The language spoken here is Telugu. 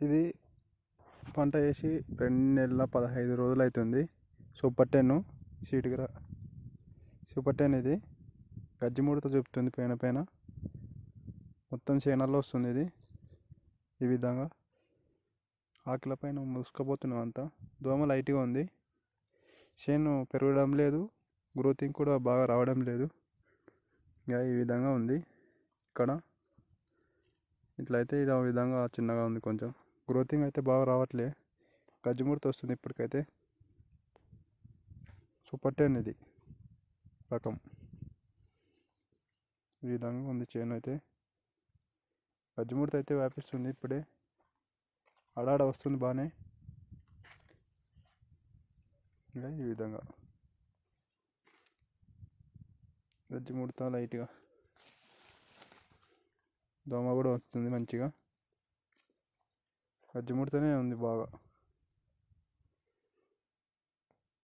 ఇది పంట వేసి రెండు నెలల పదహైదు రోజులు అవుతుంది సూపర్ టెన్ సీటుగా సూపర్ టెన్ ఇది. గజ్జి ముడత చూపుతుంది పైన పైన. మొత్తం చేనల్లో వస్తుంది ఇది. ఈ విధంగా ఆకుల పైన మూసుకుపోతున్నాం అంతా. దోమ లైట్గా ఉంది. చేను పెరగడం లేదు. గ్రోతింగ్ కూడా బాగా రావడం లేదు. ఇంకా ఈ విధంగా ఉంది. ఇక్కడ ఇట్లయితే ఇలా విధంగా చిన్నగా ఉంది కొంచెం. గ్రోతింగ్ అయితే బాగా రావట్లే. గజ్జిమూర్తి వస్తుంది ఇప్పటికైతే. సూపర్ టెన్ ఇది రకం. ఈ విధంగా ఉంది చేను అయితే. గజ్జిమూర్తి అయితే వ్యాపిస్తుంది ఇప్పుడే. అడాడ వస్తుంది బాగానే ఇంకా ఈ విధంగా. గజ్జిమూర్త లైట్గా. దోమ కూడా వస్తుంది మంచిగా. గజ్జి ఉంది బాగా.